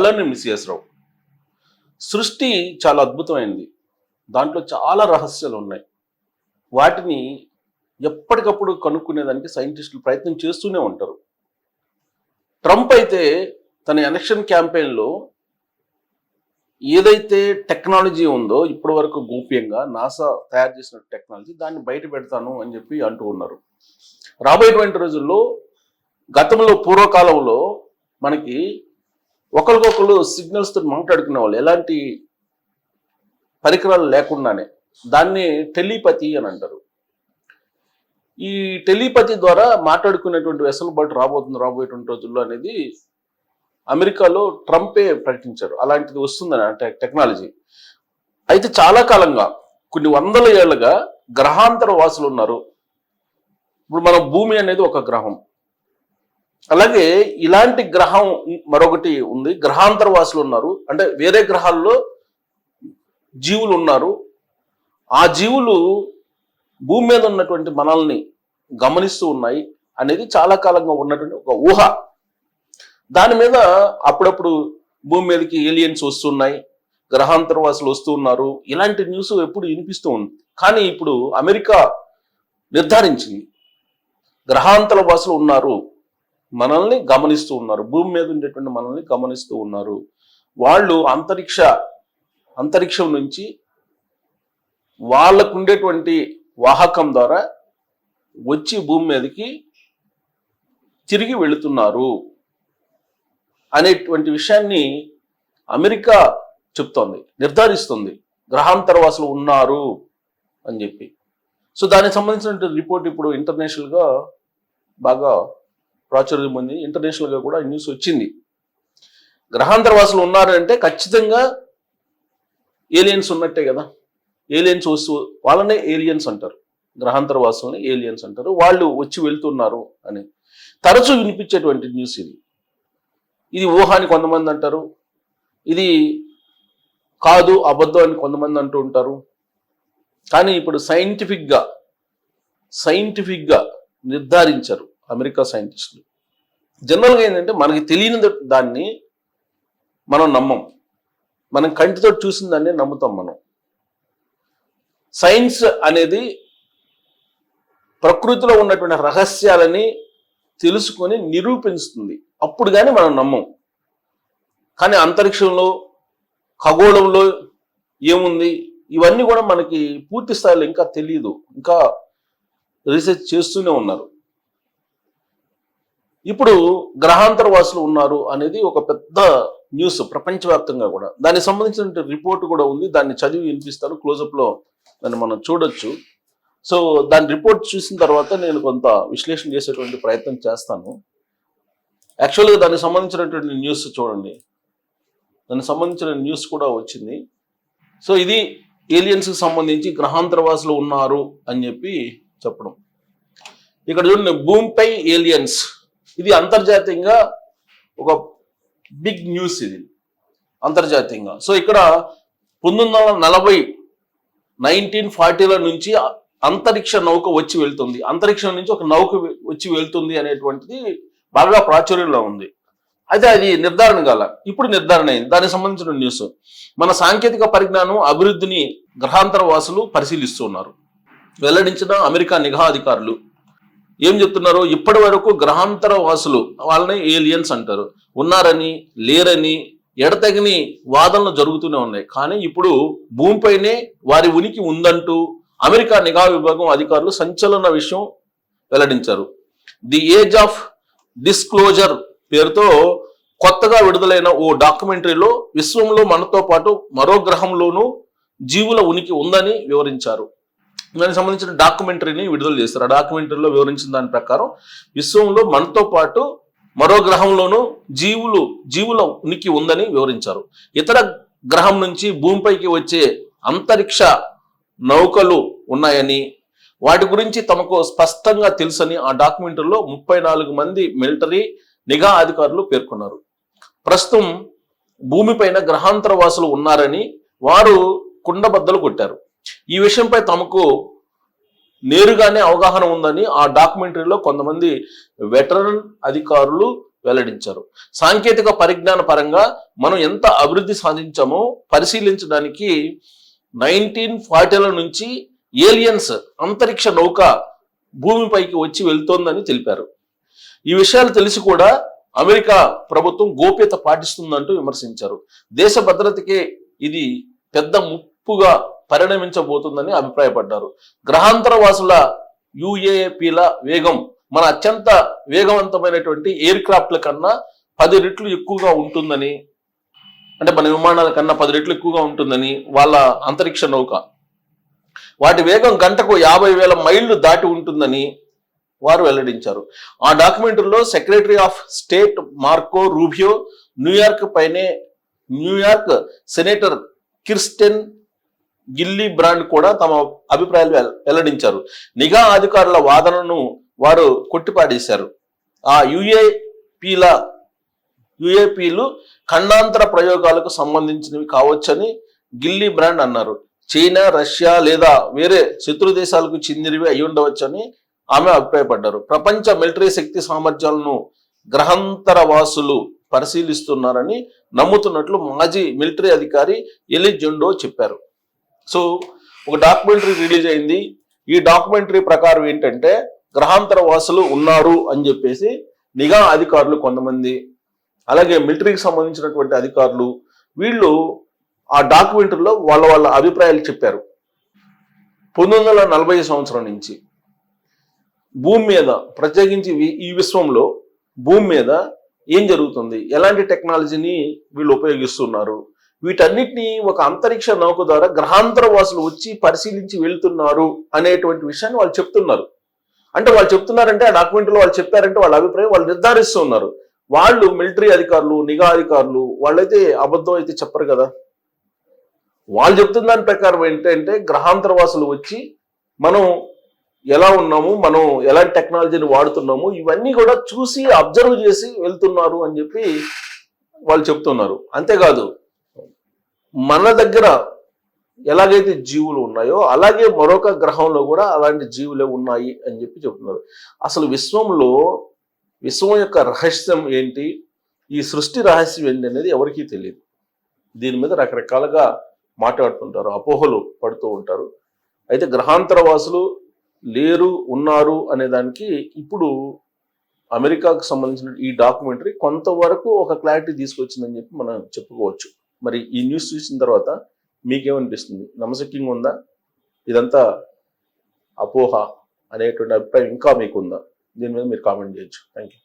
Hello నేను miss రావు సృష్టి చాలా అద్భుతమైనది దాంట్లో చాలా రహస్యాలు ఉన్నాయి. వాటిని ఎప్పటికప్పుడు కనుక్కునేదానికి సైంటిస్టులు ప్రయత్నం చేస్తూనే ఉంటారు. ట్రంప్ అయితే తన ఎలక్షన్ క్యాంపెయిన్లో ఏదైతే టెక్నాలజీ ఉందో ఇప్పటి వరకు గోప్యంగా నాసా తయారు చేసిన టెక్నాలజీ దాన్ని బయట పెడతాను అని చెప్పి అంటూ ఉన్నారు. రాబోయేటువంటి రోజుల్లో గతంలో పూర్వకాలంలో మనకి ఒకరికొకరు సిగ్నల్స్తో మాట్లాడుకునే వాళ్ళు ఎలాంటి పరికరాలు లేకుండానే. దాన్ని టెలిపతి అని అంటారు. ఈ టెలిపతి ద్వారా మాట్లాడుకునేటువంటి వెసులుబాటు రాబోతుంది రాబోయేటువంటి రోజుల్లో అనేది అమెరికాలో ట్రంపే ప్రకటించారు. అలాంటిది వస్తుందని అంటే టెక్నాలజీ. అయితే చాలా కాలంగా కొన్ని వందల ఏళ్ళుగా గ్రహాంతర వాసులు ఉన్నారు. ఇప్పుడు మన భూమి అనేది ఒక గ్రహం. అలాగే ఇలాంటి గ్రహం మరొకటి ఉంది. గ్రహాంతర వాసులు ఉన్నారు. అంటే వేరే గ్రహాల్లో జీవులు ఉన్నారు. ఆ జీవులు భూమి మీద ఉన్నటువంటి మనల్ని గమనిస్తూ ఉన్నాయి అనేది చాలా కాలంగా ఉన్నటువంటి ఒక ఊహ. దాని మీద అప్పుడప్పుడు భూమి మీదకి ఏలియన్స్ వస్తున్నాయి. గ్రహాంతర వాసులు వస్తూ ఉన్నారు. ఇలాంటి న్యూస్ ఎప్పుడు వినిపిస్తూ ఉంది. కానీ ఇప్పుడు అమెరికా నిర్ధారించింది. గ్రహాంతర వాసులు ఉన్నారు. మనల్ని గమనిస్తూ ఉన్నారు. భూమి మీద ఉండేటువంటి మనల్ని గమనిస్తూ ఉన్నారు. వాళ్ళు అంతరిక్ష అంతరిక్షం నుంచి వాళ్ళకు ఉండేటువంటి వాహకం ద్వారా వచ్చి భూమి మీదకి తిరిగి వెళుతున్నారు అనేటువంటి విషయాన్ని అమెరికా చెప్తోంది నిర్ధారిస్తుంది. గ్రహాంతరవాసులు ఉన్నారు అని చెప్పి. సో దానికి సంబంధించిన రిపోర్ట్ ఇప్పుడు ఇంటర్నేషనల్గా బాగా ప్రాచుర్యం పొంది ఇంటర్నేషనల్గా కూడా న్యూస్ వచ్చింది. గ్రహాంతరవాసులు ఉన్నారంటే ఖచ్చితంగా ఏలియన్స్ ఉన్నట్టే కదా. ఏలియన్స్ వస్తూ వాళ్ళనే ఏలియన్స్ అంటారు. గ్రహాంతరవాసులని ఏలియన్స్ అంటారు. వాళ్ళు వచ్చి వెళ్తున్నారు అని. తరచూ వినిపించేటువంటి న్యూస్ ఇది. ఇది ఊహాని కొంతమంది అంటారు. ఇది కాదు అబద్ధం అని కొంతమంది అంటూ ఉంటారు. కానీ ఇప్పుడు సైంటిఫిక్గా సైంటిఫిక్గా నిర్ధారించరు. అమెరికా సైంటిస్టులు. జనరల్గా ఏంటంటే మనకి తెలియని దాన్ని మనం నమ్మం. మనం కంటితో చూసిన దాన్ని నమ్ముతాం మనం. సైన్స్ అనేది ప్రకృతిలో ఉన్నటువంటి రహస్యాలని తెలుసుకొని నిరూపిస్తుంది. అప్పుడు కానీ మనం నమ్మం. కానీ అంతరిక్షంలో ఖగోళంలో ఏముంది? ఇవన్నీ కూడా మనకి పూర్తి స్థాయిలో ఇంకా తెలియదు ఇంకా రీసెర్చ్ చేస్తూనే ఉన్నారు. ఇప్పుడు గ్రహాంతర వాసులు ఉన్నారు అనేది ఒక పెద్ద న్యూస్ ప్రపంచవ్యాప్తంగా కూడా. దానికి సంబంధించిన రిపోర్ట్ కూడా ఉంది. దాన్ని చదివి వినిపిస్తాను క్లోజప్లో దాన్ని మనం చూడొచ్చు. సో దాని రిపోర్ట్ చూసిన తర్వాత నేను కొంత విశ్లేషణ చేసేటువంటి ప్రయత్నం చేస్తాను. యాక్చువల్గా దానికి సంబంధించినటువంటి న్యూస్ చూడండి. దానికి సంబంధించిన న్యూస్ కూడా వచ్చింది. సో ఇది ఏలియన్స్కి సంబంధించి గ్రహాంతరవాసులు ఉన్నారు అని చెప్పి చెప్పడం. ఇక్కడ చూడండి భూమిపై ఏలియన్స్ ఇది అంతర్జాతీయంగా ఒక బిగ్ న్యూస్ ఇది. అంతర్జాతీయంగా. సో ఇక్కడ పంతొమ్మిది వందల నలభై నైన్టీన్ ఫార్టీల నుంచి అంతరిక్ష నౌక వచ్చి వెళ్తుంది. అంతరిక్షం నుంచి ఒక నౌక వచ్చి వెళ్తుంది అనేటువంటిది బాగా ప్రాచుర్యంలో ఉంది. అయితే అది నిర్ధారణ కాల. ఇప్పుడు నిర్ధారణ అయింది. దానికి సంబంధించిన న్యూస్ మన సాంకేతిక పరిజ్ఞానం అభివృద్ధిని గ్రహాంతర వాసులు పరిశీలిస్తున్నారు. వెల్లడించిన అమెరికా నిఘా అధికారులు. ఏం చెప్తున్నారు? ఇప్పటి వరకు గ్రహాంతర వాసులు వాళ్ళని ఏలియన్స్ అంటారు. ఉన్నారని లేరని ఎడతెగని వాదనలు జరుగుతూనే ఉన్నాయి. కానీ ఇప్పుడు భూమిపైనే వారి ఉనికి ఉందంటూ అమెరికా నిఘా విభాగం అధికారులు సంచలన విషయం వెల్లడించారు. ది ఏజ్ ఆఫ్ డిస్క్లోజర్ పేరుతో కొత్తగా విడుదలైన ఓ డాక్యుమెంటరీలో విశ్వంలో మనతో పాటు మరో గ్రహంలోనూ జీవుల ఉనికి ఉందని వివరించారు. దానికి సంబంధించిన డాక్యుమెంటరీని విడుదల చేస్తారు. ఆ డాక్యుమెంటరీలో వివరించిన దాని ప్రకారం విశ్వంలో మనతో పాటు మరో గ్రహంలోనూ జీవులు జీవుల ఉనికి ఉందని వివరించారు. ఇతర గ్రహం నుంచి భూమిపైకి వచ్చే అంతరిక్ష నౌకలు ఉన్నాయని వాటి గురించి తమకు స్పష్టంగా తెలుసని ఆ డాక్యుమెంటరీలో ముప్పై నాలుగు మంది మిలిటరీ నిఘా అధికారులు పేర్కొన్నారు. ప్రస్తుతం భూమిపైన గ్రహాంతర వాసులు ఉన్నారని వారు కుండబద్దలు కొట్టారు. ఈ విషయంపై తమకు నేరుగానే అవగాహన ఉందని ఆ డాక్యుమెంటరీలో కొంతమంది వెటరన్ అధికారులు వెల్లడించారు. సాంకేతిక పరిజ్ఞాన పరంగా మనం ఎంత అభివృద్ధి సాధించామో పరిశీలించడానికి నైన్టీన్ ఫార్టీల నుంచి ఏలియన్స్ అంతరిక్ష నౌక భూమిపైకి వచ్చి వెళ్తోందని తెలిపారు. ఈ విషయాలు తెలిసి కూడా అమెరికా ప్రభుత్వం గోప్యత పాటిస్తుందంటూ విమర్శించారు. దేశ భద్రతకే ఇది పెద్ద ముప్పుగా పరిణమించబోతుందని అభిప్రాయపడ్డారు. గ్రహాంతర వాసుల యుఏపిల వేగం మన అత్యంత వేగవంతమైనటువంటి ఎయిర్ క్రాఫ్ట్ల కన్నా పది రెట్లు ఎక్కువగా ఉంటుందని అంటే మన విమానాల కన్నా పది రెట్లు ఎక్కువగా ఉంటుందని వాళ్ళ అంతరిక్ష నౌక. వాటి వేగం గంటకు యాభై వేల మైళ్ళు దాటి ఉంటుందని వారు వెల్లడించారు. ఆ డాక్యుమెంటరీలో secretary of state Marco Rubio New York పైనే New York senator Kirsten Gillibrand కూడా తమ అభిప్రాయాలు వెల్- వెల్లడించారు. నిఘా అధికారుల వాదనను వారు కొట్టిపాడేశారు. ఆ యుఏపీల యుఏపీలు ఖండాంతర ప్రయోగాలకు సంబంధించినవి కావచ్చని గిల్లీ బ్రాండ్ అన్నారు. చైనా రష్యా లేదా వేరే శత్రు దేశాలకు చెందినవి అయి ఉండవచ్చని ఆమె అభిప్రాయపడ్డారు. ప్రపంచ మిలిటరీ శక్తి సామర్థ్యాలను గ్రహాంతర వాసులు పరిశీలిస్తున్నారని నమ్ముతున్నట్లు మాజీ మిలిటరీ అధికారి ఎలిజుండో చెప్పారు. సో ఒక డాక్యుమెంటరీ రిలీజ్ అయింది. ఈ డాక్యుమెంటరీ ప్రకారం ఏంటంటే గ్రహాంతర వాసులు ఉన్నారు అని చెప్పేసి నిఘా అధికారులు కొంతమంది అలాగే మిలిటరీకి సంబంధించినటువంటి అధికారులు వీళ్ళు ఆ డాక్యుమెంటరీలో వాళ్ళ వాళ్ళ అభిప్రాయాలు చెప్పారు. పంతొమ్మిది వందల నలభై సంవత్సరం నుంచి భూమి మీద ప్రత్యేకించి ఈ విశ్వంలో భూమి మీద ఏం జరుగుతుంది? ఎలాంటి టెక్నాలజీని వీళ్ళు ఉపయోగిస్తున్నారు? వీటన్నిటిని ఒక అంతరిక్ష నౌక ద్వారా గ్రహాంతర వాసులు వచ్చి పరిశీలించి వెళ్తున్నారు అనేటువంటి విషయాన్ని వాళ్ళు చెప్తున్నారు. అంటే వాళ్ళు చెప్తున్నారంటే ఆ డాక్యుమెంట్లో వాళ్ళు చెప్పారంటే వాళ్ళ అభిప్రాయం వాళ్ళు నిర్ధారిస్తున్నారు వాళ్ళు మిలిటరీ అధికారులు నిఘా అధికారులు వాళ్ళైతే అబద్ధం అయితే చెప్పరు కదా. వాళ్ళు చెప్తున్న దాని ప్రకారం ఏంటంటే గ్రహాంతర వాసులు వచ్చి మనం ఎలా ఉన్నాము మనం ఎలాంటి టెక్నాలజీని వాడుతున్నాము ఇవన్నీ కూడా చూసి అబ్జర్వ్ చేసి వెళ్తున్నారు అని చెప్పి వాళ్ళు చెప్తున్నారు. అంతేకాదు మన దగ్గర ఎలాగైతే జీవులు ఉన్నాయో అలాగే మరొక గ్రహంలో కూడా అలాంటి జీవులే ఉన్నాయి అని చెప్పి చెప్తున్నారు. అసలు విశ్వంలో విశ్వం యొక్క రహస్యం ఏంటి? ఈ సృష్టి రహస్యం ఏంటి అనేది ఎవరికీ తెలియదు. దీని మీద రకరకాలుగా మాట్లాడుతుంటారు అపోహలు పడుతూ ఉంటారు. అయితే గ్రహాంతర వాసులు లేరు ఉన్నారు అనే దానికి ఇప్పుడు అమెరికాకు సంబంధించిన ఈ డాక్యుమెంటరీ కొంతవరకు ఒక క్లారిటీ తీసుకొచ్చిందని చెప్పి మనం చెప్పుకోవచ్చు. మరి ఈ న్యూస్ చూసిన తర్వాత మీకేమనిపిస్తుంది? నమ్మశక్యంగా ఉందా ఇదంతా అపోహ అనేటువంటి అభిప్రాయం ఇంకా మీకుందా? దీని మీద మీరు కామెంట్ చేయొచ్చు. Thank you